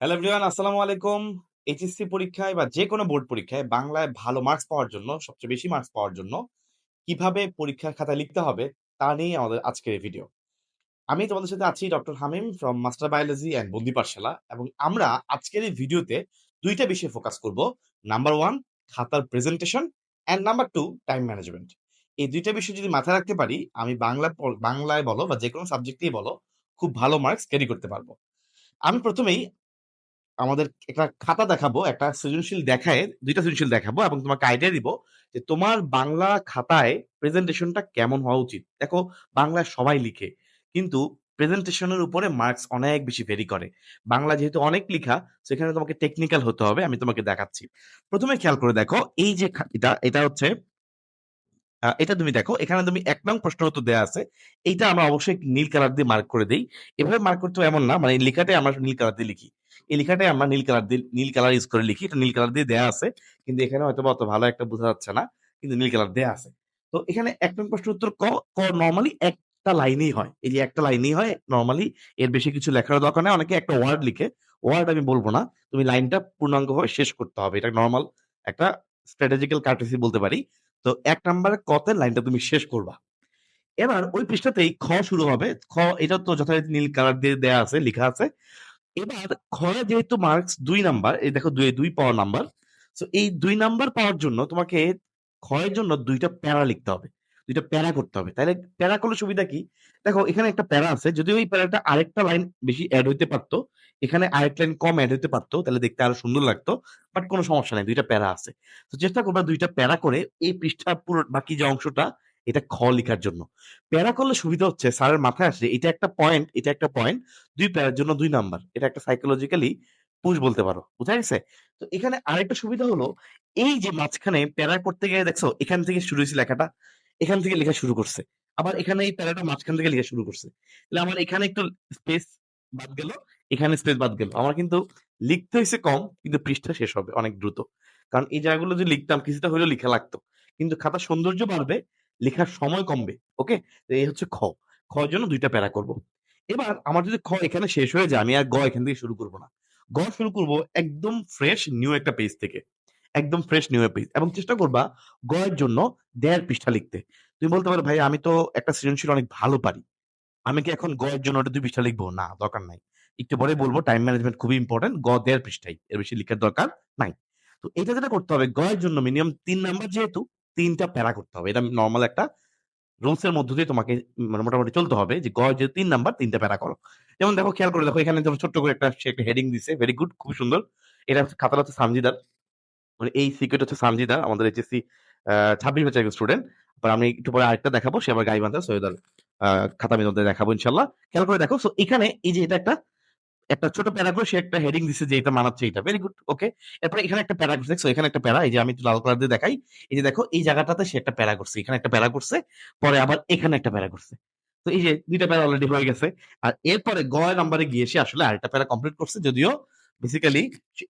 Hello everyone আসসালামু আলাইকুম। HSC পরীক্ষায় বা যে কোনো বোর্ড পরীক্ষায় বাংলায় ভালো মার্কস পাওয়ার জন্য, সবচেয়ে বেশি মার্কস পাওয়ার জন্য কীভাবে পরীক্ষার খাতায় লিখতে হবে তা নিয়ে আমাদের আজকের এই ভিডিও আমি তোমাদের সাথে আছি doctor Hamim from master biology and Bondi Pathshala এবং আমরা আজকের এই ভিডিওতে দুইটা বিষয়ে ফোকাস করব। নাম্বার ওয়ান খাতার presentation and number two time management এই দুইটা বিষয় যদি মাথায় রাখতে পারি, আমি বাংলা বাংলায় বলো বা যে কোনো সাবজেক্টেই বলো, খুব ভালো মার্কস ক্যারি করতে পারব। আমি প্রথমেই আমাদের একটা খাতা দেখাবো, একটা সৃজনশীল দেখায়, দুইটা সৃজনশীল দেখাবো এবং তোমাকে আইডিয়া দিব যে তোমার বাংলা খাতায় প্রেজেন্টেশনটা কেমন হওয়া উচিত। দেখো বাংলায় সবাই লিখে, কিন্তু প্রেজেন্টেশনের উপরে মার্কস অনেক বেশি ভেরি করে। বাংলা যেহেতু অনেক লিখা, সেখানে তোমাকে টেকনিক্যাল হতে হবে, আমি তোমাকে দেখাচ্ছি। প্রথমে খেয়াল করে দেখো, এই যে এটা এটা হচ্ছে এটা তুমি দেখো, এখানে তুমি এক নং প্রশ্ন উত্তর দেওয়া আছে। এইটা আমরা অবশ্যই নীল কালার দিয়ে মার্ক করে দিই। এভাবে মার্ক করতে এমন না মানে লেখাটাই আমরা নীল কালার দিয়ে লিখি। এই লেখাটাই আমরা নীল কালার দিয়ে, নীল কালার ইউজ করে লিখি। এটা নীল কালার দিয়ে দেওয়া আছে, কিন্তু এখানে হয়তো অত ভালো একটা বোঝা যাচ্ছে না, কিন্তু নীল কালার দেওয়া আছে। তো এখানে এক নং প্রশ্ন উত্তর ক ক নর্মালি একটা লাইনেই হয়। এই যে একটা লাইনেই হয় নর্মালি এর বেশি কিছু লেখার দরকার নেই। অনেকে একটা ওয়ার্ড লিখে ওয়ার্ড আমি বলব না, তুমি লাইনটা পূর্ণাঙ্গভাবে শেষ করতে হবে। এটা নর্মাল একটা স্ট্র্যাটেজিক্যাল কার্টেসি বলতে পারি। তো এক নম্বরে কতে লাইনটা তুমি শেষ করবা? এবার ওই পৃষ্ঠাতেই খ শুরু হবে। খ, এটা তো যথারীতি নীল কালার দিয়ে দেয়া আছে, লেখা আছে। এবার খয়ে যেহেতু মার্কস দুই নাম্বার এই দেখো দুই দুই পাওয়ার নাম্বার তো এই দুই নাম্বার পাওয়ার জন্য তোমাকে ক্ষয়ের জন্য দুইটা প্যারা লিখতে হবে। দুইটা প্যারা করতে হবে। তাহলে প্যারা করলে সুবিধা কি? দেখো, এখানে একটা প্যারা আছে যদি ওই প্যারাটা আরেকটা লাইন বেশি অ্যাড হইতে পারতো এখানে আরেকটা লাইন কম অ্যাড হইতে পারতো, তাহলে দেখতে আরও সুন্দর লাগতো বাট কোনো সমস্যা নাই, দুইটা প্যারা আছে। তো চেষ্টা করবা দুইটা প্যারা করে এই পৃষ্ঠা পুরো বাকি যে অংশটা, এটা খ লেখার জন্য। প্যারা করলে সুবিধা হচ্ছে, স্যারের মাথায় আসে, এটা একটা পয়েন্ট এটা একটা পয়েন্ট দুই প্যারার জন্য দুই নাম্বার এটা একটা সাইকোলজিক্যালি পুশ বলতে পারো, বুঝা গেছে? তো এখানে আরেকটা সুবিধা হলো, এই যে মাঝখানে প্যারা করতে গিয়ে দেখছ, এখান থেকে শুরু হয়েছে লেখাটা, এখান থেকে লেখা শুরু করছে, আবার এখানে এই প্যারাটা মাঝখান থেকে লেখা শুরু করছে। তাহলে আমার এখানে একটু স্পেস বাদ গেল এখানে স্পেস বাদ গেল। আমার কিন্তু লিখতে হয়েছে কম, কিন্তু পৃষ্ঠা শেষ হবে অনেক দ্রুত। কারণ এই জায়গাগুলো যদি লিখতাম, কিছুটা হলেও লিখা লাগতো। কিন্তু খাতার সৌন্দর্য বাড়বে, লেখার সময় কমবে, ওকে? এই হচ্ছে খ। খ জন্য দুইটা প্যারা করব। এবার আমার যদি খ এখানে শেষ হয়ে যায়, আমি আর গ এখান থেকে শুরু করব না। গ শুরু করব একদম ফ্রেশ নিউ একটা পেজ থেকে। একদম ফ্রেশ নিউ পেজ এবং চেষ্টা করবা গ এর জন্য দেড় পৃষ্ঠা লিখতে। তুমি বলতে পারো, ভাই, আমি তো একটা সৃজনশীল অনেক ভালো পারি। আমি কি এখন গ এর জন্য ওটা দুই পৃষ্ঠা লিখব? না, দরকার নাই। একটু পরে বলব টাইম ম্যানেজমেন্ট খুবই ইম্পর্টেন্ট গ দেড় পৃষ্ঠাই এর বেশি লিখার দরকার নাই। তো এটা যেটা করতে হবে, গ এর জন্য মিনিমাম তিন নাম্বার যেহেতু, তিনটা প্যারা করতে হবে। এটা নর্মাল একটা রুলস এর মধ্য দিয়ে তোমাকে মানে মোটামুটি চলতে হবে যে, গ যে তিন নাম্বার তিনটা প্যারা করো। যেমন দেখো, খেয়াল করে দেখো, এখানে যেমন ছোট্ট করে একটা একটা হেডিং দিছে ভেরি গুড খুব সুন্দর। এটা হচ্ছে খাতাটা হচ্ছে সামজিদার। মানে এই সিক্রেট হচ্ছে সামজিদার, আমাদের এইচএসসি ছাব্বিশ বছর একজন স্টুডেন্ট তারপর আমি একটু পরে আরেকটা দেখাবো, সে আবার গাইবান্ধা সৈয়দার খাতা বিনোদে দেখাবো ইনশাল্লাহ। খেয়াল করে দেখো সো এখানে এই যে এটা একটা একটা ছোট প্যারা করে সে একটা হেডিং দিছে যে এটা মানাচ্ছে, এটা ভেরি গুড ওকে এরপরে এখানে একটা প্যারা করছে দেখছ? এখানে একটা প্যারা এই যে আমি একটু লাল কালার দিয়ে দেখাই। এই যে দেখো, এই জায়গাটাতে সে একটা প্যারা করছে, এখানে একটা প্যারা করছে, পরে আবার এখানে একটা প্যারা করছে। তো এই যে দুইটা প্যারা অলরেডি হয়ে গেছে। আর এরপরে গ নাম্বারে গিয়ে সে আসলে আরেকটা প্যারা কমপ্লিট করছে, যদিও বেসিক্যালি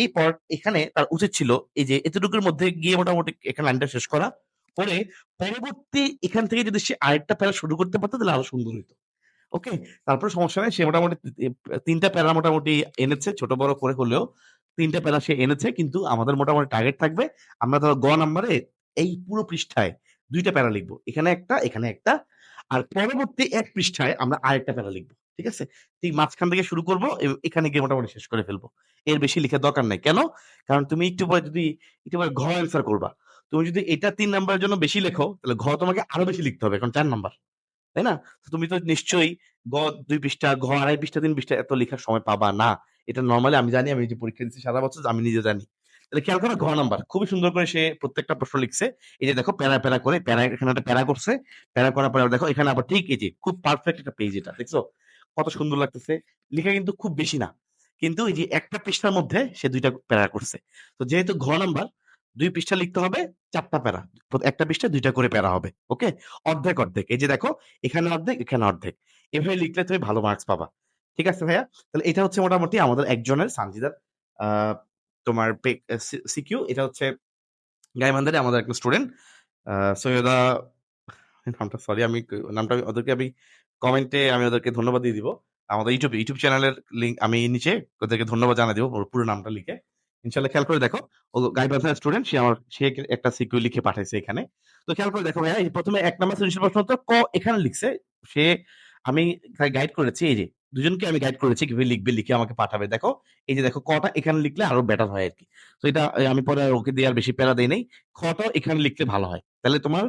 এই পর এখানে তার উচিত ছিল এই যে এতটুকুর মধ্যে গিয়ে মোটামুটি এখানে লাইনটা শেষ করা। পরে পরবর্তী এখান থেকে যদি সে আরেকটা প্যারা শুরু করতে পারতো, তাহলে আরও সুন্দর হতো ওকে? তারপরে সমস্যা নেই সে মোটামুটি তিনটা প্যারা মোটামুটি এনেছে ছোট বড় করে হলেও। তিনটা প্যারা সে এনেছে কিন্তু আমাদের মোটামুটি টার্গেট থাকবে। আমরা ধরো গ নাম্বারে এই পুরো পৃষ্ঠায় দুইটা প্যারা লিখব। এখানে একটা এখানে একটা। আর পরবর্তী এক পৃষ্ঠায় আমরা আরেকটা প্যারা লিখব ঠিক আছে? ঠিক মাঝখান থেকে শুরু করব এখানে গিয়ে মোটামুটি শেষ করে ফেলব। এর বেশি লেখার দরকার নাই। কেন? কারণ তুমি একটু পরে যদি একটু পরে ঘ অ্যান্সার করবা। তুমি যদি এটা তিন নাম্বারের জন্য বেশি লেখো তাহলে ঘ তোমাকে আরও বেশি লিখতে হবে এখন চার নাম্বার তাই না? তুমি তো নিশ্চয়ই গ, দুই পৃষ্ঠা, ঘ, আড়াই পৃষ্ঠা, তিন পৃষ্ঠা এত লেখার সময় পাবা না। এটা নর্মালি আমি জানি, আমি যে পরীক্ষা দিচ্ছি সারা বছর, আমি নিজে জানি। তাহলে খেয়াল করো, ঘ নাম্বার। খুবই সুন্দর করে সে প্রত্যেকটা প্রশ্ন লিখছে। এই যে দেখো, প্যারা প্যারা করে, প্যারা, এখানে একটা প্যারা করছে। প্যারা করার পরে দেখো, এখানে আবার ঠিক এই যে, খুব পারফেক্ট একটা পেজ এটা, দেখছ? কত সুন্দর লাগতেছে। লেখা কিন্তু খুব বেশি না। কিন্তু এই যে একটা পৃষ্ঠার মধ্যে সে দুইটা প্যারা করছে। তো যেহেতু ঘ নাম্বার দুই পৃষ্ঠা লিখতে হবে, চারটা প্যারা। একটা পৃষ্ঠা, দুইটা করে প্যারা হবে, ওকে? অর্ধেক অর্ধেক। এই যে দেখো, এখানে অর্ধেক এখানে অর্ধেক। এভাবে লিখলে তুমি ভালো মার্কস পাবা। ঠিক আছে ভাইয়া? তাহলে এটা হচ্ছে মোটামুটি আমাদের একজনের, সানজিদার তোমার সিকিউ। এটা হচ্ছে গাইবান্ধারে আমাদের একটা স্টুডেন্ট সৈয়দা, নামটা সরি আমি নামটা ওদেরকে আমি কমেন্টে আমি ওদেরকে ধন্যবাদ দিয়ে দিব। আমাদের ইউটিউব ইউটিউব চ্যানেলের লিঙ্ক আমি নিচে ওদেরকে ধন্যবাদ জানা দেবো, পুরো নামটা লিখে। ইনশাল্লাহ খেয়াল করে দেখো। ও গাইবান্ধার স্টুডেন্ট সে আমার, সে একটা সিকিউ লিখে পাঠাইছে এখানে। তো খেয়াল করে দেখো ভাইয়া প্রথমে এক নাম্বার সৃজনশীল প্রশ্ন তো ক এখানে লিখছে? সে, আমি গাইড করেছি, এই যে, দুজনকে আমি গাইড করেছি, কীভাবে লিখবে, লিখে আমাকে পাঠাবে। দেখো, এই যে দেখো, কটা এখানে লিখলে আরও বেটার হয় আর কি তো এটা আমি পরে ওকে দিয়ে আর বেশি প্যারা দেই নেই। খটা এখানে লিখলে ভালো হয়? তাহলে তোমার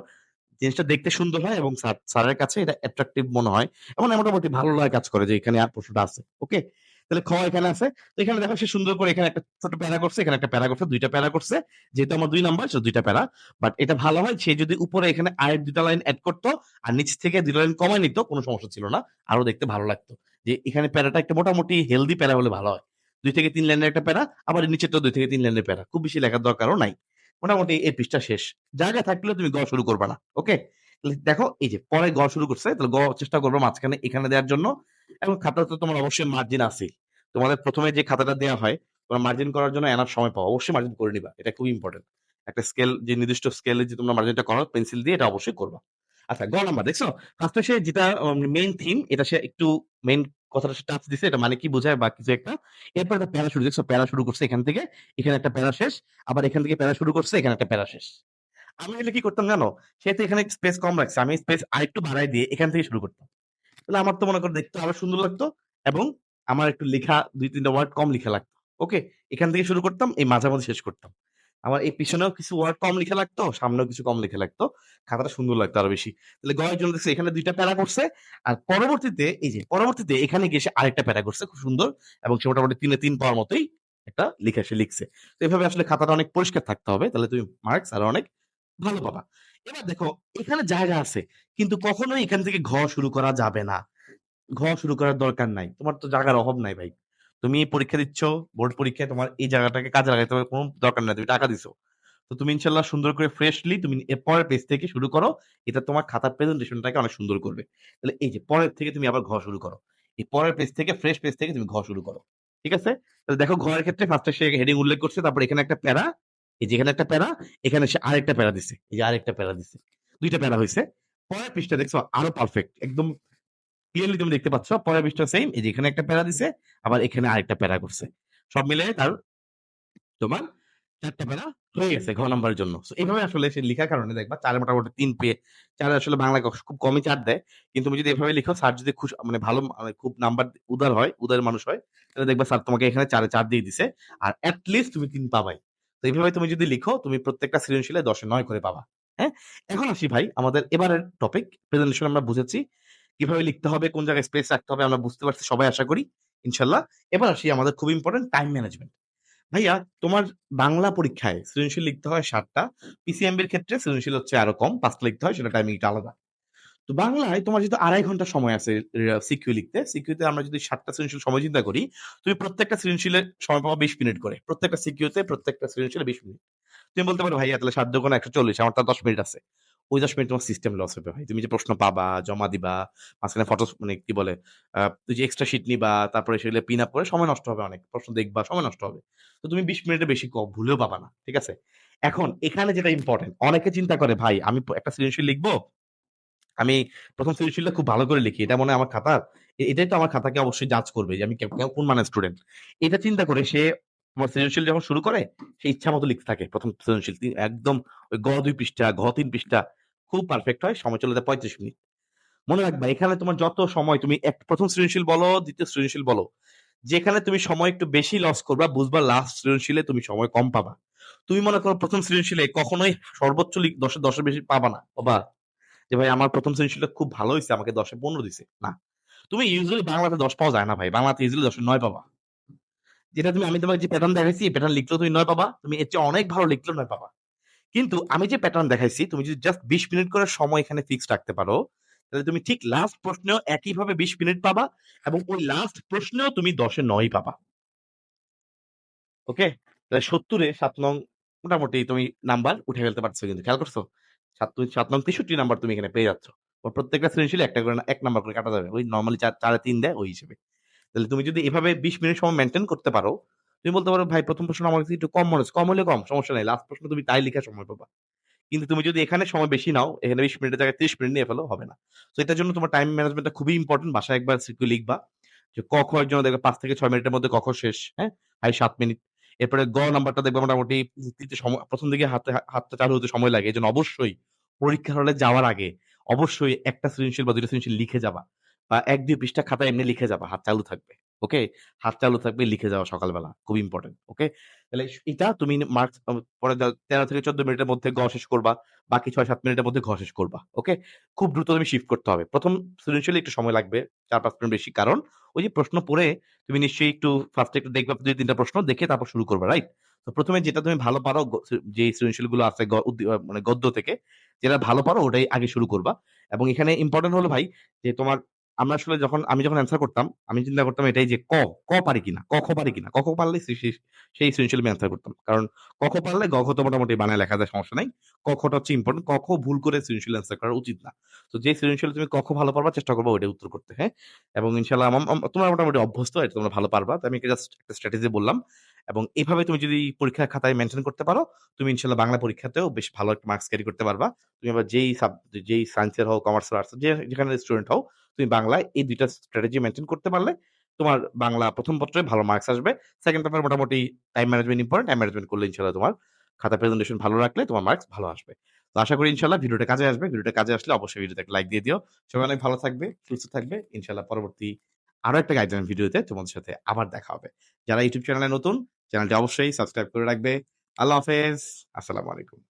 জিনিসটা দেখতে সুন্দর হয় এবং স্যার- স্যারের কাছে এটা অ্যাট্রাকটিভ মনে হয়। এবং মোটামুটি ভালো লাগে কাজ করে যে এখানে আর প্রশ্নটা আছে ওকে তাহলে খ এখানে আছে। তো এখানে দেখো সে সুন্দর করে এখানে একটা ছোট প্যারা করছে, এখানে একটা প্যারা করছে, দুইটা প্যারা করছে। যেহেতু আমার দুই নাম্বার সে দুইটা প্যারা। বাট এটা ভালো হয় সে যদি উপরে এখানে আয়ের দুটা লাইন অ্যাড করতো আর নিচ থেকে দুটা লাইন কমায় নিত, কোনো সমস্যা ছিল না। আরও দেখতে ভালো লাগতো যে এখানে প্যারাটা একটা মোটামুটি হেলদি প্যারা হলে ভালো হয়। দুই থেকে তিন লাইনের একটা প্যারা, আবার নিচেরটা দুই থেকে তিন লাইনের প্যারা। খুব বেশি লেখার দরকারও নাই। মোটামুটি এই পৃষ্ঠা শেষ। জায়গা থাকলে তুমি গ শুরু করবে না ওকে দেখো, এই যে পরে গ শুরু করছে, তাহলে গ চেষ্টা করবে মাঝখানে এখানে দেওয়ার জন্য। এবং খাতা তো তোমার অবশ্যই মার্জিন আছে তোমাদের প্রথমে যে খাতাটা দেওয়া হয়, তোমরা মার্জিন করার জন্য এনার সময় পাও। অবশ্যই মার্জিন করে নিবা, এটা খুব ইম্পর্টেন্ট একটা স্কেল যে নির্দিষ্ট স্কেলে যে তোমরা মার্জিনটা করো পেন্সিল দিয়ে এটা অবশ্যই করবা। আচ্ছা গ নাম্বার, দেখছ? ফার্স্টে সে যেটা মেইন থিম এটা সে একটু মেইন কথাটা টাচ দিছে, এটা মানে কি বোঝায় বা কিছু একটা। এরপর একটা প্যারা শুরু, দেখছ? প্যারা শুরু করছে এখান থেকে, এখানে একটা প্যারা শেষ, আবার এখান থেকে প্যারা শুরু করছে, এখানে একটা প্যারা শেষ। আমি হলে কি করতাম জানো? সে তো এখানে স্পেস কম রাখছে। আমি স্পেস আরেকটু বাড়াই দিয়ে এখান থেকে শুরু করতাম। তাহলে আমার তো মনে করো দেখতে আরও সুন্দর লাগতো এবং আমার একটু লেখা দুই তিনটা ওয়ার্ড কম লেখা লাগতো। ওকে এখান থেকে শুরু করতাম, এই মাঝামাঝি শেষ করতাম। আমার এই পিছনেও কিছু ওয়ার্ড কম লেখা লাগতো, সামনেও কিছু কম লেখা লাগতো। খাতাটা সুন্দর লাগতো আরও বেশি। তাহলে গয়ের জন্য দেখছি এখানে দুইটা প্যারা করছে। আর পরবর্তীতে, এই যে পরবর্তীতে এখানে গিয়ে সে আরেকটা প্যারা করছে, খুব সুন্দর। এবং সে মোটামুটি তিনে তিন পাওয়ার মতোই একটা লেখা সে লিখছে। তো এভাবে আসলে খাতাটা অনেক পরিষ্কার থাকতে হবে। তাহলে তুমি মার্কস আরও অনেক ভালো পাবা এবার দেখো, এখানে জায়গা আছে, কিন্তু কখনোই এখান থেকে ঘ শুরু করা যাবে না। ঘ শুরু করার দরকার নাই। তোমার তো জায়গার অভাব নাই ভাই। তুমি পরীক্ষা দিচ্ছ, বোর্ড পরীক্ষায় তোমার এই জায়গাটাকে কাজে লাগাইতে হবে, কোনো দরকার নাই, তুমি টাকা দিছো। তো তুমি ইনশাল্লাহ সুন্দর করে ফ্রেশলি তুমি এর পরের পেজ থেকে শুরু করো, এটা তোমার খাতার প্রেজেন্টেশনটাকে অনেক সুন্দর করবে। তাহলে এই যে পরের থেকে তুমি আবার ঘ শুরু করো। এই পরের পেজ থেকে ফ্রেশ পেজ থেকে তুমি ঘ শুরু করো। ঠিক আছে? তাহলে দেখো, ঘরের ক্ষেত্রে ফার্স্টে সে হেডিং উল্লেখ করছে, তারপর এখানে একটা প্যারা এই যে এখানে একটা প্যারা, এখানে সে আরেকটা প্যারা দিছে। এই যে আরেকটা প্যারা দিছে। দুইটা প্যারা হয়েছে পরের পৃষ্ঠা দেখছ, আরও পারফেক্ট একদম ক্লিয়ারলি তুমি দেখতে পাচ্ছ, পরের পৃষ্ঠা সেম এই যে এখানে একটা প্যারা দিছে, আবার এখানে আরেকটা প্যারা করছে। সব মিলে তার, তোমার চারটা প্যারা হয়ে গেছে ঘ নাম্বারের জন্য। এইভাবে আসলে সে লেখার কারণে দেখবা চারে মোটামুটি তিন পেয়ে, চার আসলে বাংলা খুব কমই চার দেয়। কিন্তু তুমি যদি এভাবে লিখো স্যার যদি খুশ মানে ভালো মানে খুব নাম্বার উদার হয়, উদার মানুষ হয়, তাহলে দেখবা স্যার তোমাকে এখানে চারে চার দিয়ে দিছে। আর লিস্ট তুমি তিন পাবাই। তো এইভাবে তুমি যদি লিখো তুমি প্রত্যেকটা সৃজনশীলে দশে নয় করে পাবা। হ্যাঁ? এখন আসি ভাই আমাদের এবারের টপিক প্রেজেন্টেশন আমরা বুঝেছি। কীভাবে লিখতে হবে কোন জায়গায় স্পেস রাখতে হবে আমরা বুঝতে পারছি সবাই আশা করি ইনশাল্লাহ। এবার আসি আমাদের খুব ইম্পর্টেন্ট টাইম ম্যানেজমেন্ট ভাইয়া তোমার বাংলা পরীক্ষায় সৃজনশীল লিখতে হয় সাতটা পিসিএমবির ক্ষেত্রে সৃজনশীল হচ্ছে আরও কম পাঁচটা লিখতে হয় সেটা টাইমিংটা আলাদা। তো বাংলায় তোমার যেহেতু আড়াই ঘণ্টা সময় আছে সিকিউ লিখতে, সিকিউতে আমরা যদি সাতটা সৃজনশীল সময় চিন্তা করি, তুমি প্রত্যেকটা সৃজনশীলের সময় পাবো বিশ মিনিট করে। প্রত্যেকটা সিকিউতে প্রত্যেকটা সৃজনশীলে বিশ মিনিট। তুমি বলতে পারো, ভাইয়া, তাহলে সাত দোকানে একশো চল্লিশ, আমার তার দশ মিনিট আছে। ওই দশ মিনিট তোমার সিস্টেম লস হবে ভাই। তুমি যে প্রশ্ন পাবা, জমা দিবা, মাঝখানে ফটো মানে কি বলে তুই যে এক্সট্রা শিট নিবা, তারপরে সেগুলো পিন আপ করে সময় নষ্ট হবে অনেক। প্রশ্ন দেখবা, সময় নষ্ট হবে। তো তুমি বিশ মিনিটে বেশি কম ভুলেও পাবা না, ঠিক আছে? এখন, এখানে যেটা ইম্পর্টেন্ট অনেকে চিন্তা করে, ভাই, আমি একটা সৃজনশীল লিখব আমি প্রথম সৃজনশীলটা খুব ভালো করে লিখি, এটা মনে আমার খাতার এ- এটাই তো আমার খাতাকে অবশ্যই জাজ করবে যে আমি কোন মানের স্টুডেন্ট এটা চিন্তা করে সে তোমার সৃজনশীল যখন শুরু করে, সে ইচ্ছা মতো লিখতে থাকে প্রথম সৃজনশীল। একদম ওই গ, দুই পৃষ্ঠা, ঘ, তিন পৃষ্ঠা, খুব পারফেক্ট হয়, সময় চলে যায় পঁয়ত্রিশ মিনিট। মনে রাখবা, এখানে তোমার যত সময় তুমি এক, প্রথম সৃজনশীল বলো, দ্বিতীয় সৃজনশীল বলো, যেখানে তুমি সময় একটু বেশি লস করবা, বুঝবা লাস্ট সৃজনশীলে তুমি সময় কম পাবা। তুমি মনে করো প্রথম সৃজনশীলে কখনোই সর্বোচ্চ দশে দশের বেশি পাবা না বাবা যে, ভাই, আমার প্রথম সৃজনশীলটা খুব ভালো হয়েছে আমাকে দশে পনেরো দিছে। না। তুমি ইউজুয়ালি বাংলাতে দশ পাওয়া যায় না, ভাই। বাংলাতে ইউজুয়ালি দশে নয় পাবা। যেটা তুমি, আমি তোমাকে যে প্যাটার্ন দেখাইছি প্যাটার্ন লিখলেও তুমি নয় পাবা, তুমি এর চেয়ে অনেক ভালো লিখলেও নয় পাবা। কিন্তু আমি যে প্যাটার্ন দেখাইছি, তুমি যদি জাস্ট বিশ মিনিট করে সময় এখানে ফিক্স রাখতে পারো, তাহলে তুমি ঠিক লাস্ট প্রশ্নেও একইভাবে বিশ মিনিট পাবা এবং ওই লাস্ট প্রশ্নেও তুমি দশে নয় পাবা। ওকে তাহলে সত্তরে সাত নং মোটামুটি তুমি নাম্বার উঠে ফেলতে পারছ কিন্তু, খেয়াল করছ? সাত সাত নং তেষট্টি নাম্বার তুমি এখানে পেয়ে যাচ্ছ। প্রত্যেকটা সৃজনশীল একটা করে এক নাম্বার করে কাটা যাবে। ওই নর্মালি চার তিন দেয় ওই হিসেবে। তাহলে তুমি যদি এভাবে বিশ মিনিট সময় মেনটেন করতে পারো তুমি বলতে পারো ভাই প্রথম প্রশ্ন আমার কাছে একটু কম মনে হচ্ছে। কম হলে কম সমস্যা নেই। লাস্ট প্রশ্ন তুমি তাই সময় পাবা। কিন্তু তুমি যদি এখানে সময় বেশি নাও এখানে বিশ মিনিটের জায়গায় ত্রিশ মিনিট নিয়ে ফেলো হবে না। তো এটার জন্য তোমার টাইম ম্যানেজমেন্টটা খুবই ইম্পর্টেন্ট বাসায় একবার লিখবা যে ক, খ এর জন্য দেখবে ৫ থেকে ছয় মিনিটের মধ্যে ক, খ শেষ। হ্যাঁ? হাই ৭ মিনিট। এরপরে গ নাম্বারটা দেখবে মোটামুটি ১ম দিকে হাতে, হাতটা চালু হতে সময় লাগে। এজন্য অবশ্যই পরীক্ষার হলে যাওয়ার আগে অবশ্যই একটা সৃজনশীল বা ২ টা সৃজনশীল লিখে যাবা। বা ১-২ পৃষ্ঠা খাতায় এমনি লিখে যাবা। হাত চালু থাকবে। ওকে? হাত চালু থাকবে, লিখে যাওয়া সকালবেলা। খুব ইম্পোর্টেন্ট। ওকে? তাহলে এটা তুমি মার্কস পরে তেরো থেকে ১৪ মিনিটের মধ্যে ঘ শেষ করবা। বাকি ৬-৭ মিনিটের মধ্যে ঘ শেষ করবা। ওকে? খুব দ্রুত তুমি শিফট করতে হবে। ১ম সৃজনশীলে একটু সময় লাগবে ৪-৫ মিনিট বেশি। কারণ ওই যে প্রশ্ন পড়ে তুমি নিশ্চয়ই একটু ফার্স্ট একটু দেখবে, দুই তিনটা প্রশ্ন দেখে তারপর শুরু করবে রাইট? তো প্রথমে যেটা তুমি ভালো পারো যে সৃজনশীলগুলো আছে মানে গদ্য থেকে, যেটা ভালো পারো ওটাই আগে শুরু করবা। এবং এখানে ইম্পর্টেন্ট হলো ভাই যে তোমার আমরা আসলে যখন আমি যখন অ্যান্সার করতাম, আমি চিন্তা করতাম এটাই যে ক, ক পারি কিনা? ক, খ পারি কিনা? ক, খ সে সেই সৃজনশীল আমি অ্যান্সার করতাম। কারণ ক, খ পারলে গ, ঘ তো মোটামুটি বানায় লেখা যায় সমস্যা নাই। ক, খটা হচ্ছে ইম্পোর্টেন্ট। ক, খ ভুল করে সৃজনশীল অ্যান্সার করা উচিত না। তো যে সৃজনশীল তুমি ক, খ ভালো পারবা চেষ্টা করবা ওইটাই উত্তর করতে। হ্যাঁ? এবং আম তোমরা মোটামুটি অভ্যস্ত এটা তোমরা ভালো পারবা। তো আমি জাস্ট একটা স্ট্র্যাটেজি বললাম। এবং এভাবে তুমি যদি পরীক্ষার খাতায় মেইনটেইন করতে পারো, তুমি ইনশাআল্লাহ বাংলা পরীক্ষাতেও বেশ ভালো একটা মার্কস ক্যারি করতে পারবা। তুমি আবার যেই সাব যেই সায়েন্সের হও, কমার্সের, আর্টসের যে যেখানের স্টুডেন্ট হও, তুমি বাংলায় এই ২ টা স্ট্র্যাটেজি মেইনটেইন করতে পারলে তোমার বাংলা ১ম পত্রে ভালো মার্কস আসবে। সেকেন্ড পেপার মোটামুটি time management important. Time management করলে ইনশাআল্লাহ তোমার খাতা প্রেজেন্টেশন ভালো রাখলে তোমার মার্কস ভালো আসবে। তো আশা করি ইনশাআল্লাহ ভিডিওটা কাজে আসবে। ভিডিওটা কাজে আসলে অবশ্যই ভিডিওতে একটা লাইক দিয়ে দিও। সবাই অনেক ভালো থাকবে, সুস্থ থাকবে। ইনশাল্লাহ পরবর্তী আরও একটা গাইডলাইন ভিডিওতে তোমাদের সাথে আবার দেখা হবে। যারা ইউটিউব চ্যানেলে নতুন চ্যানেলটি অবশ্যই সাবস্ক্রাইব করে রাখবে। আল্লাহ হাফেজ। আসসালামু আলাইকুম।